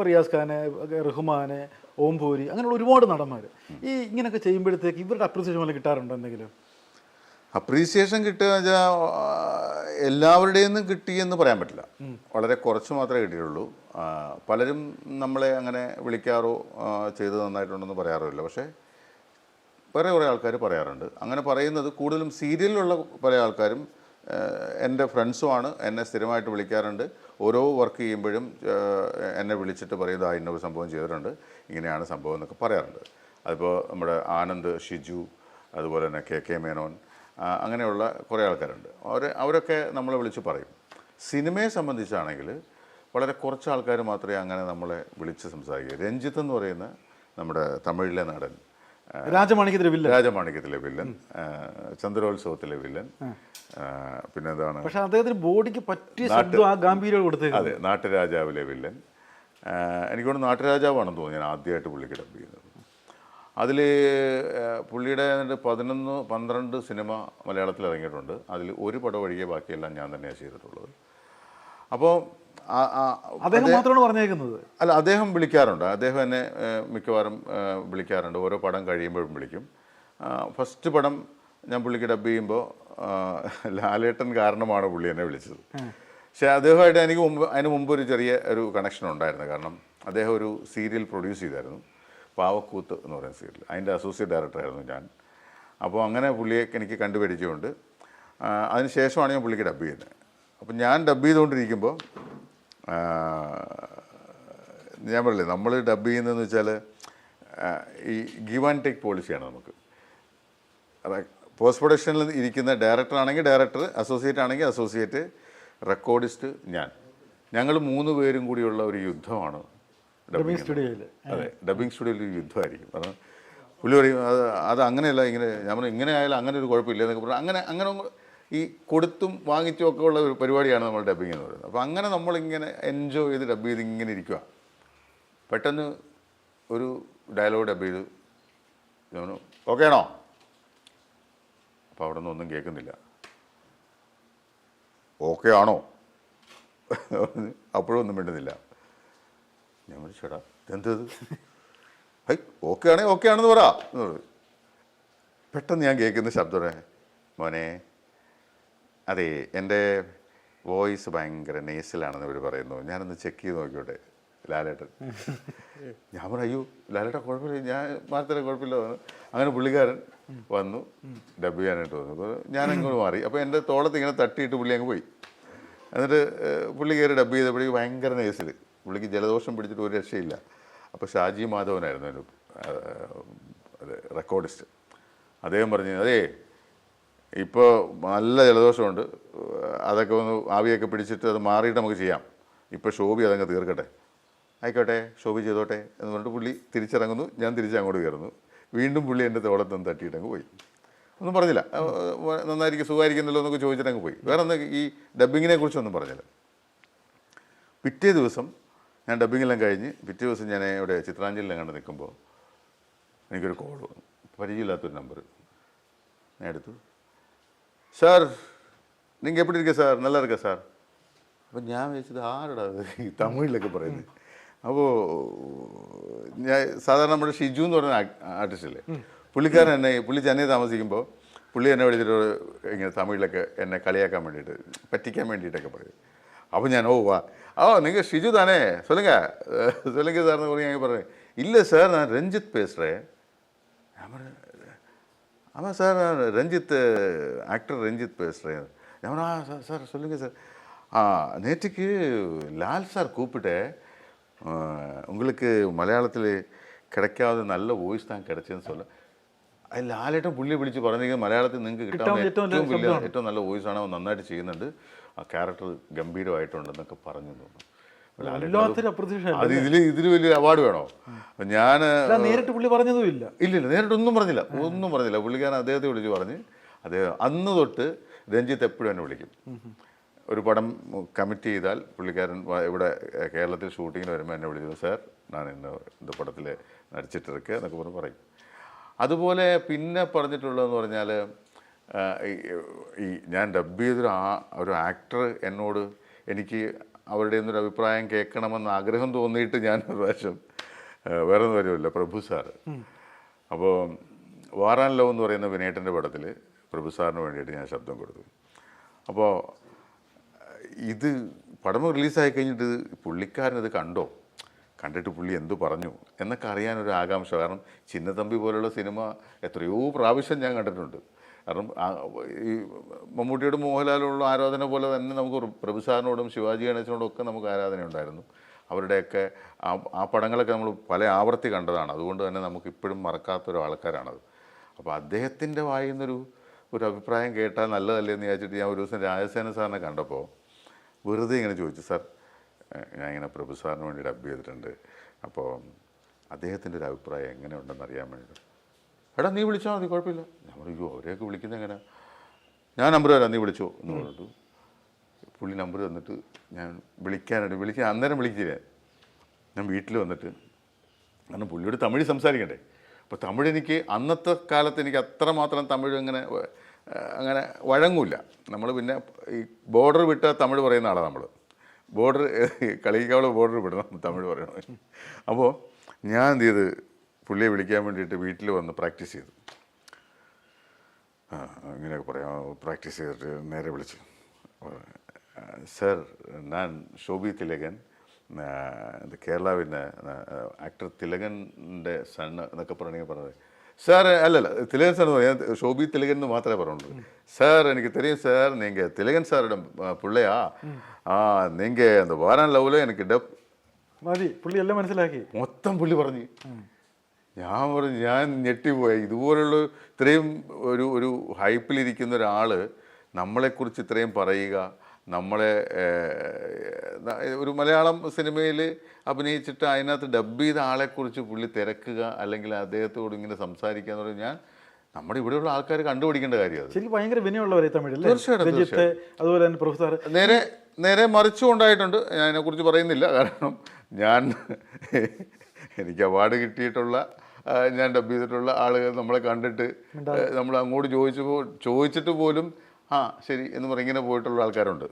ഇപ്പോൾ റിയാസ് ഖാന് റഹ്മാന് ഓംപൂരി അങ്ങനെയുള്ള ഒരുപാട് നടന്മാർ ഈ ഇങ്ങനെയൊക്കെ ചെയ്യുമ്പോഴത്തേക്ക് ഇവരുടെ അപ്രീസിയേഷൻ വല്ല കിട്ടാറുണ്ടോ എന്തെങ്കിലും? അപ്രീസിയേഷൻ കിട്ടുക വെച്ചാൽ എല്ലാവരുടെയും കിട്ടി എന്ന് പറയാൻ പറ്റില്ല. വളരെ കുറച്ച് മാത്രമേ കിട്ടിയുള്ളൂ പലരും നമ്മളെ അങ്ങനെ വിളിക്കാറോ ചെയ്ത് നന്നായിട്ടുണ്ടെന്ന് പറയാറില്ല പക്ഷേ വേറെ കുറേ ആൾക്കാർ പറയാറുണ്ട്. അങ്ങനെ പറയുന്നത് കൂടുതലും സീരിയലിലുള്ള പല ആൾക്കാരും എന്റെ ഫ്രണ്ട്സുമാണ് എന്നെ സ്ഥിരമായിട്ട് വിളിക്കാറുണ്ട്. ഓരോ വർക്ക് ചെയ്യുമ്പോഴും എന്നെ വിളിച്ചിട്ട് പറയുന്നത് ആ ഇന്നൊരു സംഭവം ചെയ്തിട്ടുണ്ട്. ഇങ്ങനെയാണ് സംഭവം എന്നൊക്കെ പറയാറുണ്ട്. അതിപ്പോൾ നമ്മുടെ ആനന്ദ് ഷിജു അതുപോലെ തന്നെ കെ കെ മേനോൻ അങ്ങനെയുള്ള കുറേ ആൾക്കാരുണ്ട്. അവർ അവരൊക്കെ നമ്മളെ വിളിച്ച് പറയും. സിനിമയെ സംബന്ധിച്ചാണെങ്കിൽ വളരെ കുറച്ച് ആൾക്കാർ മാത്രമേ അങ്ങനെ നമ്മളെ വിളിച്ച് സംസാരിക്കൂ. രഞ്ജിത്ത് എന്ന് പറയുന്ന നമ്മുടെ തമിഴിലെ നടൻ ആ, വില്ലൻ. രാജമാണിക്യത്തിലെ വില്ലൻ. ചന്ദ്രോത്സവത്തിലെ വില്ലൻ. പിന്നെ എന്താണ് പക്ഷെ അദ്ദേഹത്തിന് ബോഡിക്ക് പറ്റിയ ശബ്ദം ആ ഗാംഭീര്യം കൊടുത്തത് അതെ നാട്ടുരാജാവിലെ വില്ലൻ. എനിക്ക് തോന്നുന്നു നാട്ടുരാജാവാണെന്ന് തോന്നുന്നു ഞാൻ ആദ്യമായിട്ട് പുള്ളിക്ക് ഡബ് ചെയ്യുന്നത്. അതിൽ പുള്ളിയുടെ പതിനൊന്ന് പന്ത്രണ്ട് സിനിമ മലയാളത്തിൽ ഇറങ്ങിയിട്ടുണ്ട്. അതിൽ ഒരു പടം ഒഴികെ ബാക്കിയെല്ലാം ഞാൻ തന്നെയാണ് ചെയ്തിട്ടുള്ളത്. അപ്പോൾ അദ്ദേഹം മാത്രമാണ് പറഞ്ഞേക്കുന്നത്. അല്ല അദ്ദേഹം വിളിക്കാറുണ്ട്. അദ്ദേഹം എന്നെ മിക്കവാറും വിളിക്കാറുണ്ട്. ഓരോ പടം കഴിയുമ്പോഴും വിളിക്കും. ഫസ്റ്റ് പടം ഞാൻ പുള്ളിക്ക് ഡബ് ചെയ്യുമ്പോൾ ലാലേട്ടൻ കാരണമാണ് പുള്ളി എന്നെ വിളിച്ചത്. പക്ഷേ അദ്ദേഹമായിട്ട് എനിക്ക് മുമ്പ് അതിന് മുമ്പ് ഒരു ചെറിയ ഒരു കണക്ഷൻ ഉണ്ടായിരുന്നു. കാരണം അദ്ദേഹം ഒരു സീരിയൽ പ്രൊഡ്യൂസ് ചെയ്തായിരുന്നു. പാവക്കൂത്ത് എന്ന് പറയുന്ന സീരിയൽ അതിന്റെ അസോസിയേറ്റ് ഡയറക്ടറായിരുന്നു ഞാൻ. അപ്പോൾ അങ്ങനെ പുള്ളിയെ എനിക്ക് കണ്ടുപിടിച്ചുകൊണ്ട് അതിന് ശേഷമാണ് ഞാൻ പുള്ളിക്ക് ഡബ് ചെയ്യുന്നത്. അപ്പം ഞാൻ ഡബ് ചെയ്തുകൊണ്ടിരിക്കുമ്പോൾ ഞാൻ പറയില്ലേ നമ്മൾ ഡബ് ചെയ്യുന്നതെന്ന് വെച്ചാൽ ഈ ഗിവ് ആൻഡ് ടേക്ക് പോളിസിയാണ് നമുക്ക്. പോസ്റ്റ് പ്രൊഡക്ഷനിൽ ഇരിക്കുന്ന ഡയറക്ടർ ആണെങ്കിൽ ഡയറക്ടർ അസോസിയേറ്റ് ആണെങ്കിൽ അസോസിയേറ്റ് റെക്കോർഡിസ്റ്റ് ഞാൻ. ഞങ്ങൾ മൂന്ന് പേരും കൂടിയുള്ള ഒരു യുദ്ധമാണ് ഡബിങ് സ്റ്റുഡിയോയിൽ അതെ ഡബിങ് സ്റ്റുഡിയോയിൽ ഒരു യുദ്ധമായിരിക്കും. കാരണം പുള്ളി പറയും അത് അത് അങ്ങനെയല്ല ഇങ്ങനെ ഞാൻ പറഞ്ഞു ഇങ്ങനെ ആയാലും അങ്ങനെ ഒരു കുഴപ്പമില്ല എന്നൊക്കെ പറഞ്ഞു. അങ്ങനെ അങ്ങനെ അങ്ങ് ഈ കൊടുത്തും വാങ്ങിച്ചും ഒക്കെ ഉള്ള ഒരു പരിപാടിയാണ് നമ്മൾ ഡബ്ബിങ് എന്ന് പറയുന്നത്. അപ്പോൾ അങ്ങനെ നമ്മളിങ്ങനെ എൻജോയ് ചെയ്ത് ഡബ് ചെയ്ത് ഇങ്ങനെ ഇരിക്കുക പെട്ടെന്ന് ഒരു ഡയലോഗ് ഡബ് ചെയ്ത് ഞാൻ ഓക്കെ ആണോ? അപ്പോൾ അവിടെ നിന്ന് ഒന്നും കേൾക്കുന്നില്ല. ഓക്കെ ആണോ? അപ്പോഴും ഒന്നും മിണ്ടുന്നില്ല. ഞാൻ വിളിച്ചേടാ ഇതെന്തത് ഹൈ ഓക്കെ ആണേ ഓക്കെ ആണെന്ന് പറ. പെട്ടെന്ന് ഞാൻ കേൾക്കുന്ന ശബ്ദം മോനെ അതെ എന്റെ വോയിസ് ഭയങ്കര നേസിലാണെന്ന് ഇവർ പറയുന്നു. ഞാനൊന്ന് ചെക്ക് ചെയ്ത് നോക്കിയോട്ടെ ലാലേട്ടൻ. ഞാൻ പറഞ്ഞു അയ്യോ ലാലേട്ടൻ കുഴപ്പമില്ല ഞാൻ മാത്രമേ കുഴപ്പമില്ല. അങ്ങനെ പുള്ളിക്കാരൻ വന്നു ഡബ് ചെയ്യാനായിട്ട് വന്നു. അപ്പോൾ ഞാൻ അങ്ങോട്ട് മാറി. അപ്പോൾ എന്റെ തോളത്ത് ഇങ്ങനെ തട്ടിയിട്ട് പുള്ളി അങ്ങ് പോയി. എന്നിട്ട് പുള്ളി കയറി ഡബ് ചെയ്തപ്പോഴേക്ക് ഭയങ്കര നേസിൽ പുള്ളിക്ക് ജലദോഷം പിടിച്ചിട്ട് ഒരു രക്ഷയില്ല. അപ്പോൾ ഷാജി മാധവനായിരുന്നു ഒരു റെക്കോർഡിസ്റ്റ് അദ്ദേഹം പറഞ്ഞു അതേ ഇപ്പോൾ നല്ല ജലദോഷമുണ്ട്. അതൊക്കെ ഒന്ന് ആവിയൊക്കെ പിടിച്ചിട്ട് അത് മാറിയിട്ട് നമുക്ക് ചെയ്യാം. ഇപ്പോൾ ഷോബി അതങ്ങ് തീർക്കട്ടെ. ആയിക്കോട്ടെ ഷോബി ചെയ്തോട്ടെ എന്ന് പറഞ്ഞിട്ട് പുള്ളി തിരിച്ചിറങ്ങുന്നു. ഞാൻ തിരിച്ച് അങ്ങോട്ട് കയറുന്നു. വീണ്ടും പുള്ളി എന്റെ തോളത്തൊന്ന് തട്ടിയിട്ടങ്ങ് പോയി. ഒന്നും പറഞ്ഞില്ല. നന്നായിരിക്കും സുഖമായിരിക്കുന്നല്ലോ എന്നൊക്കെ ചോദിച്ചിട്ടങ്ങ് പോയി. വേറെ ഒന്ന് ഈ ഡബ്ബിങ്ങിനെ കുറിച്ചൊന്നും പറഞ്ഞില്ല. പിറ്റേ ദിവസം ഞാൻ ഡബ്ബിങ്ങെല്ലാം കഴിഞ്ഞ് പിറ്റേ ദിവസം ഞാൻ ഇവിടെ ചിത്രാഞ്ജലിയിൽ കണ്ട് നിൽക്കുമ്പോൾ എനിക്കൊരു കോൾ വന്നു. പരിചയമില്ലാത്തൊരു നമ്പർ ഞാൻ എടുത്തു. சார் நீங்கள் எப்படி இருக்க சார் நல்லா இருக்கா சார் அப்போ ஞாபகம் வச்சது ஆறுடா தமிழில் இருக்க போகிறது അപ്പോൾ ഞാൻ സാധാരണ നമ്മുടെ ഷിജു എന്ന് പറഞ്ഞ ആർട്ടിസ്റ്റല്ലേ പുള്ളിക്കാരൻ എന്നെ പുള്ളി ചെന്നൈ താമസിക്കുമ്പോൾ പുള്ളി എന്നെ വിളിച്ചിട്ട് ഇങ്ങനെ തമിഴിലൊക്കെ എന്നെ കളിയാക്കാൻ വേണ്ടിയിട്ട് പറ്റിക്കാൻ വേണ്ടിയിട്ടൊക്കെ പറയും അപ്പോൾ ഞാൻ ഓ വാ ഓ നിങ്ങൾ ഷിജു താനേ സൊല്ലുങ്ക സൊല്ലുങ്ക സാറിന് പറഞ്ഞ് ഞാൻ പറഞ്ഞു ഇല്ല സാർ ഞാൻ രഞ്ജിത്ത് പേസുറേ ഞാൻ പറഞ്ഞു ஆமாம் சார் நான் ரஞ்சித் ஆக்டர் ரஞ்சித் பேசுகிறேன் எவனா சார் சார் சொல்லுங்கள் சார் ஆ நேற்றுக்கு லால் சார் கூப்பிட்டு ஆ, உங்களுக்கு மலையாளத்தில் கிடைக்காத நல்ல വോയിസ് താൻ കിടച്ചെന്ന് சொல்ல അത് ലാലേട്ടൻ പുള്ളിയെ വിളിച്ച് പറഞ്ഞെങ്കിൽ മലയാളത്തിൽ നിങ്ങൾക്ക് കിട്ടാൻ കിട്ടാവുന്ന ഏറ്റവും ഏറ്റവും നല്ല വലിയ ഏറ്റവും നല്ല വോയിസ് ആണ് അവൻ നന്നായിട്ട് ചെയ്യുന്നുണ്ട് ആ ക്യാരക്ടർ ഗംഭീരമായിട്ടുണ്ടെന്നൊക്കെ പറഞ്ഞു തോന്നുന്നു ലാലേട്ടൻ അത് വല്ലാത്തൊരു അപ്രതീക്ഷ അത് ഇതിൽ ഇതിൽ വലിയ അവാർഡ് വേണോ അപ്പം ഞാൻ നേരിട്ട് പുള്ളി പറഞ്ഞതും ഇല്ല. ഇല്ല നേരിട്ട് ഒന്നും പറഞ്ഞില്ല. ഒന്നും പറഞ്ഞില്ല. പുള്ളിക്കാരൻ അദ്ദേഹത്തെ വിളിച്ച് പറഞ്ഞ് അദ്ദേഹം അന്ന് തൊട്ട് രഞ്ജിത്ത് എപ്പോഴും എന്നെ വിളിക്കും. ഒരു പടം കമ്മിറ്റ് ചെയ്താൽ പുള്ളിക്കാരൻ ഇവിടെ കേരളത്തിൽ ഷൂട്ടിങ്ങിന് വരുമ്പോൾ എന്നെ വിളിച്ചത് സാർ ഞാൻ ഇന്ന് ഇത് പടത്തിൽ നടിച്ചിട്ടിരിക്കുക എന്നൊക്കെ പറഞ്ഞ് പറയും. അതുപോലെ പിന്നെ പറഞ്ഞിട്ടുള്ളതെന്ന് പറഞ്ഞാൽ ഈ ഞാൻ ഡബ് ചെയ്തൊരു ആ ഒരു ആക്ടർ എന്നോട് എനിക്ക് അവരുടെ ഒന്നൊരു അഭിപ്രായം കേൾക്കണമെന്ന് ആഗ്രഹം തോന്നിയിട്ട് ഞാൻ ഒരു പ്രാവശ്യം വേറെ ഒന്നും വരുമല്ല പ്രഭു സാറ് അപ്പോൾ വാറാൻ ലവ് എന്ന് പറയുന്ന വിനേട്ടന്റെ പടത്തിൽ പ്രഭു സാറിന് വേണ്ടിയിട്ട് ഞാൻ ശബ്ദം കൊടുത്തു. അപ്പോൾ ഇത് പടം റിലീസായി കഴിഞ്ഞിട്ട് പുള്ളിക്കാരനത് കണ്ടോ? കണ്ടിട്ട് പുള്ളി എന്തു പറഞ്ഞു? എന്നൊക്കെ അറിയാനൊരു ആകാംക്ഷ. കാരണം ചിന്നത്തമ്പി പോലുള്ള സിനിമ എത്രയോ പ്രാവശ്യം ഞാൻ കണ്ടിട്ടുണ്ട്. കാരണം ഈ മമ്മൂട്ടിയോടും മോഹൻലാലോടുള്ള ആരാധന പോലെ തന്നെ നമുക്ക് പ്രഭു സാറിനോടും ശിവാജി ഗണേശനോടും ഒക്കെ നമുക്ക് ആരാധന ഉണ്ടായിരുന്നു അവരുടെയൊക്കെ ആ ആ പടങ്ങളൊക്കെ നമ്മൾ പല ആവർത്തി കണ്ടതാണ്. അതുകൊണ്ട് തന്നെ നമുക്ക് ഇപ്പോഴും മറക്കാത്തൊരു ആൾക്കാരാണത്. അപ്പോൾ അദ്ദേഹത്തിന്റെ വായിൽ നിന്നൊരു ഒരു അഭിപ്രായം കേട്ടാൽ നല്ലതല്ലേ എന്ന് വിചാരിച്ചിട്ട് ഞാൻ ഒരു ദിവസം രാജസേന സാറിനെ കണ്ടപ്പോൾ വെറുതെ ഇങ്ങനെ ചോദിച്ചു സാർ ഞാൻ ഇങ്ങനെ പ്രഭു സാറിന് വേണ്ടി ഡബ് ചെയ്തിട്ടുണ്ട്. അപ്പോൾ അദ്ദേഹത്തിന്റെ ഒരു അഭിപ്രായം എങ്ങനെയുണ്ടെന്ന് അറിയാൻ വേണ്ടിയിട്ട്. എടാ നീ വിളിച്ചാൽ മതി കുഴപ്പമില്ല. ഞാൻ പറയൂ അവരെയൊക്കെ വിളിക്കുന്നത് എങ്ങനെ ഞാൻ നമ്പർ തരാം നീ വിളിച്ചോ എന്ന് പറഞ്ഞിട്ട് പുള്ളി നമ്പർ തന്നിട്ട് ഞാൻ വിളിക്കാനായിട്ട് വിളിക്കാൻ അന്നേരം വിളിക്കില്ല ഞാൻ വീട്ടിൽ വന്നിട്ട്. കാരണം പുള്ളിയോട് തമിഴ് സംസാരിക്കണ്ടേ? അപ്പോൾ തമിഴ് എനിക്ക് അന്നത്തെ കാലത്ത് എനിക്ക് അത്രമാത്രം തമിഴ് അങ്ങനെ അങ്ങനെ വഴങ്ങൂല. നമ്മൾ പിന്നെ ഈ ബോർഡർ വിട്ട തമിഴ് പറയുന്ന ആളാണ് നമ്മൾ ബോർഡർ കളിക്കാവള ബോർഡർ വിടണം തമിഴ് പറയണം അപ്പോൾ ഞാൻ എന്ത് ചെയ്ത്? പുള്ളിയെ വിളിക്കാൻ വേണ്ടിയിട്ട് വീട്ടിൽ വന്ന് പ്രാക്ടീസ് ചെയ്തു. ആ അങ്ങനെയൊക്കെ പറയാം. പ്രാക്ടീസ് ചെയ്തിട്ട് നേരെ വിളിച്ചു. സർ ഞാൻ ശോഭി തിലകൻ ആ, ഇത് കേരളാവിൻ്റെ ആക്ടർ തിലകൻ്റെ സൺ എന്നൊക്കെ പറഞ്ഞെങ്കിൽ പറഞ്ഞത് സാർ അല്ലല്ല തിലകൻ സാർ ഞാൻ ശോഭി തിലകൻ എന്ന് മാത്രമേ പറഞ്ഞുള്ളൂ സാർ എനിക്ക് தெரியும் சார் நீங்கள் திலகன் சாரோட பிள்ளையா ആ நீங்கள் அந்த வாரான் லவ்வில் எனக்கு டப் മതി പുള്ളി എല്ലാം മനസ്സിലാക്കി മൊത്തം പുള്ളി പറഞ്ഞു ഞാൻ പറഞ്ഞു ഞാൻ ഞെട്ടിപ്പോയി ഇതുപോലുള്ള ഇത്രയും ഒരു ഒരു ഹൈപ്പിലിരിക്കുന്ന ഒരാൾ നമ്മളെക്കുറിച്ച് ഇത്രയും പറയുക നമ്മളെ ഒരു മലയാളം സിനിമയിൽ അഭിനയിച്ചിട്ട് അതിനകത്ത് ഡബ് ചെയ്ത ആളെക്കുറിച്ച് പുള്ളി തിരക്കുക അല്ലെങ്കിൽ അദ്ദേഹത്തോട് ഇങ്ങനെ സംസാരിക്കുക എന്ന് പറഞ്ഞാൽ ഞാൻ നമ്മുടെ ഇവിടെയുള്ള ആൾക്കാർ കണ്ടുപിടിക്കേണ്ട കാര്യം ശരി ഭയങ്കര വിനയുള്ളവരെ തമിഴ് അല്ലേ? തീർച്ചയായിട്ടും, അതുപോലെ തന്നെ പ്രൊഫസർ. നേരെ നേരെ മറിച്ചും ഉണ്ടായിട്ടുണ്ട് ഞാൻ അതിനെക്കുറിച്ച് പറയുന്നില്ല. കാരണം ഞാൻ എനിക്ക് അവാർഡ് കിട്ടിയിട്ടുള്ള ഞാൻ ഡബ് ചെയ്തിട്ടുള്ള ആളുകൾ നമ്മളെ കണ്ടിട്ട് നമ്മൾ അങ്ങോട്ട് ചോദിച്ചപ്പോൾ ചോദിച്ചിട്ട് പോലും ആ ശരി എന്ന് പറഞ്ഞ് ഇങ്ങനെ പോയിട്ടുള്ള ആൾക്കാരുണ്ട്.